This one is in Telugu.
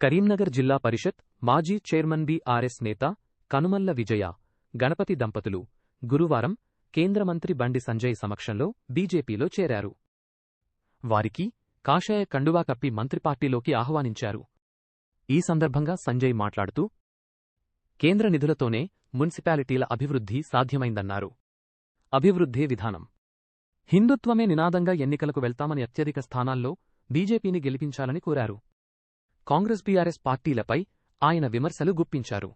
కరీంనగర్ జిల్లా పరిషత్ మాజీ చైర్మన్ బీఆర్ఎస్ నేత కనుమల్ల విజయ గణపతి దంపతులు గురువారం కేంద్ర మంత్రి బండి సంజయ్ సమక్షంలో బీజేపీలో చేరారు. వారికి కాషాయ కండువా కప్పి మంత్రి పార్టీలోకి ఆహ్వానించారు. ఈ సందర్భంగా సంజయ్ మాట్లాడుతూ కేంద్ర నిధులతోనే మున్సిపాలిటీల అభివృద్ధి సాధ్యమైందన్నారు. అభివృద్ధే విధానం. హిందుత్వమే నినాదంగా ఎన్నికలకు వెళ్తామని అత్యధిక స్థానాల్లో బీజేపీని గెలిపించాలని కోరారు. కాంగ్రెస్ బీఆర్ఎస్ పార్టీలపై ఆయన విమర్శలు గుప్పించారు.